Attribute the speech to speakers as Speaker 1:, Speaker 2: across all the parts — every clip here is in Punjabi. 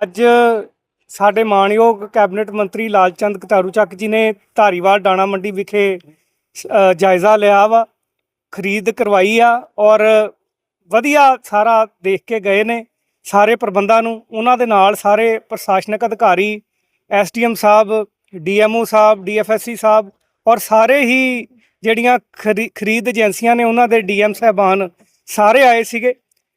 Speaker 1: ਅੱਜ ਸਾਡੇ ਮਾਣਯੋਗ ਕੈਬਨਿਟ ਮੰਤਰੀ ਲਾਲਚੰਦ ਕਤਾਰੂ ਚੱਕ ਜੀ ਨੇ ਧਾਰੀਵਾਲ ਦਾਣਾ ਮੰਡੀ ਵਿਖੇ ਜਾਇਜ਼ਾ ਲਿਆ ਵਾ, ਖਰੀਦ ਕਰਵਾਈ ਆ ਔਰ ਵਧੀਆ ਸਾਰਾ ਦੇਖ ਕੇ ਗਏ ਨੇ ਸਾਰੇ ਪ੍ਰਬੰਧਾਂ ਨੂੰ। ਉਹਨਾਂ ਦੇ ਨਾਲ ਸਾਰੇ ਪ੍ਰਸ਼ਾਸਨਿਕ ਅਧਿਕਾਰੀ ਐਸਡੀਐਮ ਸਾਹਿਬ ਡੀਐਮਓ ਸਾਹਿਬ ਡੀਐਫਐਸਸੀ ਸਾਹਿਬ ਔਰ ਸਾਰੇ ਹੀ ਜਿਹੜੀਆਂ ਖਰੀ- ਖਰੀਦ ਏਜੰਸੀਆਂ ਨੇ ਉਹਨਾਂ ਦੇ ਡੀਐਮ ਸਾਹਿਬਾਨ ਸਾਰੇ ਆਏ ਸੀਗੇ।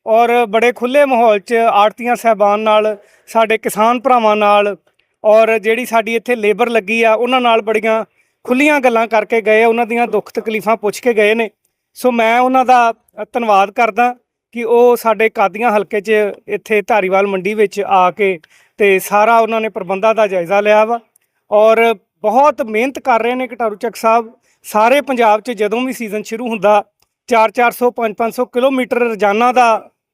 Speaker 1: ਔਰ ਬੜੇ ਖੁੱਲੇ ਮਾਹੌਲ 'ਚ ਆੜਤੀਆਂ ਸਾਹਿਬਾਨ ਨਾਲ, ਸਾਡੇ ਕਿਸਾਨ ਭਰਾਵਾਂ ਨਾਲ ਔਰ ਜਿਹੜੀ ਸਾਡੀ ਇੱਥੇ ਲੇਬਰ ਲੱਗੀ ਆ, ਉਹਨਾਂ ਨਾਲ ਬੜੀਆਂ ਖੁੱਲੀਆਂ ਗੱਲਾਂ ਕਰਕੇ ਗਏ, ਉਹਨਾਂ ਦੀਆਂ ਦੁੱਖ ਤਕਲੀਫਾਂ ਪੁੱਛ ਕੇ ਗਏ ਨੇ। ਸੋ ਮੈਂ ਉਹਨਾਂ ਦਾ ਧੰਨਵਾਦ ਕਰਦਾ ਕਿ ਉਹ ਸਾਡੇ ਕਾਦੀਆਂ ਹਲਕੇ 'ਚ ਇੱਥੇ ਧਾਰੀਵਾਲ ਮੰਡੀ ਵਿੱਚ ਆ ਕੇ ਤੇ ਸਾਰਾ ਉਹਨਾਂ ਨੇ ਪ੍ਰਬੰਧਾਂ ਦਾ ਜਾਇਜ਼ਾ ਲਿਆ ਵਾ। ਔਰ ਬਹੁਤ ਮਿਹਨਤ ਕਰ ਰਹੇ ਨੇ ਘਟਾਰੂ ਚੱਕ ਸਾਹਿਬ। ਸਾਰੇ ਪੰਜਾਬ 'ਚ ਜਦੋਂ ਵੀ ਸੀਜ਼ਨ ਸ਼ੁਰੂ ਹੁੰਦਾ 4-400 5-500 ਕਿਲੋਮੀਟਰ ਰੋਜ਼ਾਨਾ ਦਾ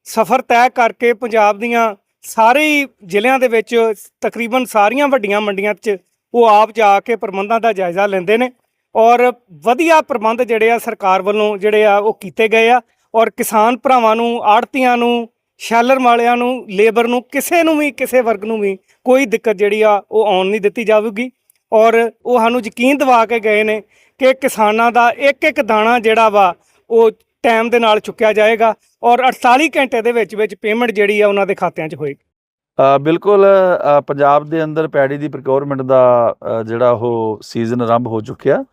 Speaker 1: ਸਫ਼ਰ ਤੈਅ ਕਰਕੇ ਪੰਜਾਬ ਦੀਆਂ ਸਾਰੇ ਜ਼ਿਲ੍ਹਿਆਂ ਦੇ ਵਿੱਚ ਤਕਰੀਬਨ ਸਾਰੀਆਂ ਵੱਡੀਆਂ ਮੰਡੀਆਂ 'ਚ ਉਹ ਆਪ ਜਾ ਕੇ ਪ੍ਰਬੰਧਾਂ ਦਾ ਜਾਇਜ਼ਾ ਲੈਂਦੇ ਨੇ ਔਰ ਵਧੀਆ ਪ੍ਰਬੰਧ ਜਿਹੜੇ ਆ ਸਰਕਾਰ ਵੱਲੋਂ ਜਿਹੜੇ ਆ ਉਹ ਕੀਤੇ ਗਏ ਆ ਔਰ ਕਿਸਾਨ ਭਰਾਵਾਂ ਨੂੰ ਆੜਤੀਆਂ ਨੂੰ, ਸ਼ੈਲਰ ਵਾਲਿਆਂ ਨੂੰ, ਲੇਬਰ ਨੂੰ, ਕਿਸੇ ਨੂੰ ਵੀ, ਕਿਸੇ ਵਰਗ ਨੂੰ ਵੀ ਕੋਈ ਦਿੱਕਤ ਜਿਹੜੀ ਆ ਉਹ ਆਉਣ ਨਹੀਂ ਦਿੱਤੀ ਜਾਵੇਗੀ ਔਰ ਉਹ ਸਾਨੂੰ ਯਕੀਨ ਦਿਵਾ ਕੇ ਗਏ ਨੇ ਕਿ ਕਿਸਾਨਾਂ ਦਾ ਇੱਕ ਇੱਕ ਦਾਣਾ ਜਿਹੜਾ ਵਾ ਉਹ ਟਾਈਮ ਦੇ ਨਾਲ ਚੁੱਕਿਆ ਜਾਏਗਾ ਔਰ 48 ਘੰਟੇ ਦੇ ਵਿੱਚ ਵਿੱਚ ਪੇਮੈਂਟ ਜਿਹੜੀ ਆ ਉਹਨਾਂ ਦੇ ਖਾਤਿਆਂ 'ਚ ਹੋਏਗੀ।
Speaker 2: ਬਿਲਕੁਲ ਪੰਜਾਬ ਦੇ ਅੰਦਰ ਪੈੜੀ ਦੀ ਪ੍ਰੋਕਿਉਰਮੈਂਟ ਦਾ ਜਿਹੜਾ ਉਹ ਸੀਜ਼ਨ ਆਰੰਭ ਹੋ ਚੁੱਕਿਆ।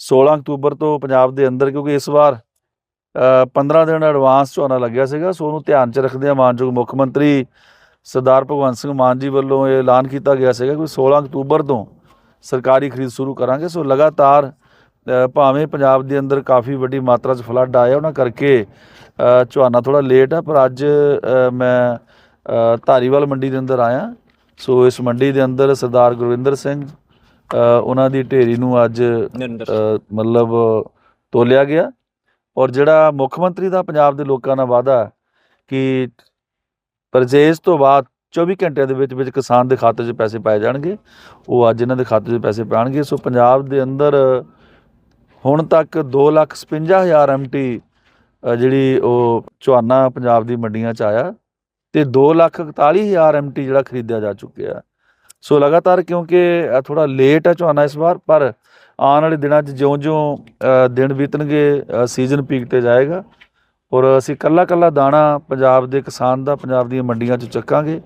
Speaker 2: 16 ਅਕਤੂਬਰ ਤੋਂ ਪੰਜਾਬ ਦੇ ਅੰਦਰ ਕਿਉਂਕਿ ਇਸ ਵਾਰ ਅ, 15 ਦਿਨ ਐਡਵਾਂਸ ਝੋਨਾ ਲੱਗਿਆ ਸੀਗਾ ਸੋ ਉਹਨੂੰ ਧਿਆਨ 'ਚ ਰੱਖਦਿਆਂ ਮਾਨਯੋਗ ਮੁੱਖ ਮੰਤਰੀ ਸਰਦਾਰ ਭਗਵੰਤ ਸਿੰਘ ਮਾਨ ਜੀ ਵੱਲੋਂ ਇਹ ਐਲਾਨ ਕੀਤਾ ਗਿਆ ਸੀਗਾ ਕਿ 16 ਅਕਤੂਬਰ ਤੋਂ ਸਰਕਾਰੀ ਖਰੀਦ ਸ਼ੁਰੂ ਕਰਾਂਗੇ। ਸੋ ਲਗਾਤਾਰ ਭਾਵੇਂ ਪੰਜਾਬ ਦੇ ਅੰਦਰ ਕਾਫੀ ਵੱਡੀ ਮਾਤਰਾ 'ਚ ਫਲੱਡ ਆਇਆ ਉਹਨਾਂ ਕਰਕੇ ਝੋਨਾ ਥੋੜਾ ਲੇਟ ਆ ਪਰ ਅੱਜ ਮੈਂ ਧਾਰੀਵਾਲ ਮੰਡੀ ਦੇ ਅੰਦਰ ਆਇਆ। ਸੋ ਇਸ ਮੰਡੀ ਦੇ ਅੰਦਰ ਸਰਦਾਰ ਗੁਰਵਿੰਦਰ ਸਿੰਘ ਉਹਨਾਂ ਦੀ ਢੇਰੀ ਨੂੰ ਅੱਜ ਮਤਲਬ ਤੋਲਿਆ ਗਿਆ। ਔਰ ਜਿਹੜਾ ਮੁੱਖ ਮੰਤਰੀ ਦਾ ਪੰਜਾਬ ਦੇ ਲੋਕਾਂ ਨਾਲ ਵਾਅਦਾ ਕਿ ਪਰਚੇਜ਼ ਤੋਂ ਬਾਅਦ 24 ਘੰਟਿਆਂ ਦੇ ਵਿੱਚ ਵਿੱਚ ਕਿਸਾਨ ਦੇ ਖਾਤੇ 'ਚ ਪੈਸੇ ਪਾਏ ਜਾਣਗੇ। ਉਹ ਅੱਜ ਇਹਨਾਂ ਦੇ ਖਾਤੇ 'ਚ ਪੈਸੇ ਪਾਣਗੇ। ਸੋ ਪੰਜਾਬ ਦੇ ਅੰਦਰ ਹੁਣ ਤੱਕ 255000 ਐਮਟੀ ਜਿਹੜੀ ਉਹ ਝੋਨਾ ਪੰਜਾਬ ਦੀ ਮੰਡੀਆਂ 'ਚ ਆਇਆ ਤੇ 241000 ਐਮਟੀ ਜਿਹੜਾ ਖਰੀਦਿਆ ਜਾ ਚੁੱਕਿਆ। ਸੋ ਲਗਾਤਾਰ ਕਿਉਂਕਿ ਥੋੜਾ ਲੇਟ ਹੈ ਝੋਨਾ ਇਸ ਵਾਰ, ਪਰ ਆਉਣ ਵਾਲੇ ਦਿਨਾਂ 'ਚ ਜਿਉਂ-ਜਿਉਂ ਦਿਨ ਬੀਤਣਗੇ ਸੀਜ਼ਨ ਪੀਕ ਤੇ ਜਾਏਗਾ। ਔਰ ਅਸੀਂ ਕੱਲਾ ਕੱਲਾ ਦਾਣਾ ਪੰਜਾਬ ਦੇ ਕਿਸਾਨ ਦਾ, ਪੰਜਾਬ ਦੀਆਂ ਮੰਡੀਆਂ 'ਚ ਚੱਕਾਂਗੇ।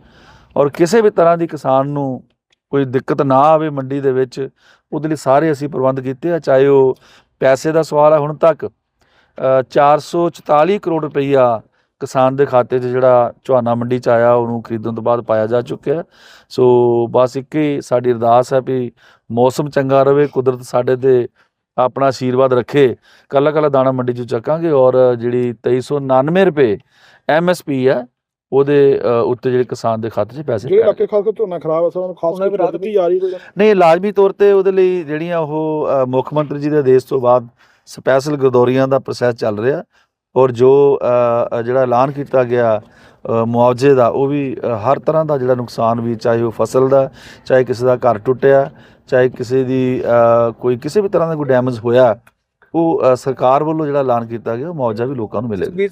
Speaker 2: ਔਰ ਕਿਸੇ ਵੀ ਤਰ੍ਹਾਂ ਦੀ ਕਿਸਾਨ ਨੂੰ ਕੋਈ ਦਿੱਕਤ ਨਾ ਆਵੇ ਮੰਡੀ ਦੇ ਵਿੱਚ, ਉਹਦੇ ਲਈ ਸਾਰੇ ਅਸੀਂ ਪ੍ਰਬੰਧ ਕੀਤੇ ਆ, ਚਾਹੇ ਉਹ ਪੈਸੇ ਦਾ ਸਵਾਲ ਹੈ ਹੁਣ ਤੱਕ। ਅ, 444 ਕਰੋੜ ਰੁਪਈਆ ਕਿਸਾਨ ਦੇ ਖਾਤੇ 'ਚ ਜਿਹੜਾ ਝੋਨਾ ਮੰਡੀ 'ਚ ਆਇਆ ਉਹਨੂੰ ਖਰੀਦਣ ਤੋਂ ਬਾਅਦ ਪਾਇਆ ਜਾ ਚੁੱਕਿਆ ਸੋ ਬਸ ਇੱਕ ਹੀ ਸਾਡੀ ਅਰਦਾਸ ਹੈ ਵੀ ਮੌਸਮ ਚੰਗਾ ਰਹੇ ਕੁਦਰਤ ਸਾਡੇ ਤੇ ਆਪਣਾ ਆਸ਼ੀਰਵਾਦ ਰੱਖੇ। ਕੱਲਾ ਕੱਲਾ ਦਾਣਾ ਮੰਡੀ 'ਚ ਚੱਕਾਂਗੇ ਔਰ ਜਿਹੜੀ 2399 ਰੁਪਏ ਐਮਐਸਪੀ ਹੈ ਉਹਦੇ ਉੱਤੇ ਜਿਹੜੇ ਕਿਸਾਨ ਦੇ ਖਾਤੇ 'ਚ ਪੈਸੇ
Speaker 3: ਜਿਹੜੇ ਇਲਾਕੇ ਖਾਸ ਕਰ ਝੋਨਾ ਖਰਾਬ ਹੈ ਸਰ ਉਹਨੂੰ ਖਾਸ ਕਰਕੇ ਦਿੱਤੀ ਜਾ ਰਹੀ ਕੋਈ
Speaker 2: ਨਹੀਂ ਲਾਜ਼ਮੀ ਤੌਰ ਤੇ ਉਹਦੇ ਲਈ ਜਿਹੜੀਆਂ ਉਹ ਮੁੱਖ ਮੰਤਰੀ ਜੀ ਦੇ ਆਦੇਸ਼ ਤੋਂ ਬਾਅਦ ਸਪੈਸ਼ਲ ਗਰਦੌਰੀਆਂ ਦਾ ਪ੍ਰੋਸੈਸ ਚੱਲ ਰਿਹਾ ਔਰ ਜੋ ਜਿਹੜਾ ਐਲਾਨ ਕੀਤਾ ਗਿਆ ਮੁਆਵਜ਼ੇ ਦਾ ਉਹ ਵੀ ਹਰ ਤਰ੍ਹਾਂ ਦਾ ਜਿਹੜਾ ਨੁਕਸਾਨ ਵੀ ਚਾਹੇ ਉਹ ਫਸਲ ਦਾ ਚਾਹੇ ਕਿਸੇ ਦਾ ਘਰ ਟੁੱਟਿਆ ਚਾਹੇ ਕਿਸੇ ਦੀ ਕੋਈ ਕਿਸੇ ਵੀ ਤਰ੍ਹਾਂ ਦਾ ਕੋਈ ਡੈਮੇਜ ਹੋਇਆ ਉਹ ਸਰਕਾਰ ਵੱਲੋਂ ਜਿਹੜਾ ਐਲਾਨ ਕੀਤਾ ਗਿਆ ਉਹ ਮੁਆਵਜ਼ਾ ਵੀ ਲੋਕਾਂ ਨੂੰ ਮਿਲੇਗਾ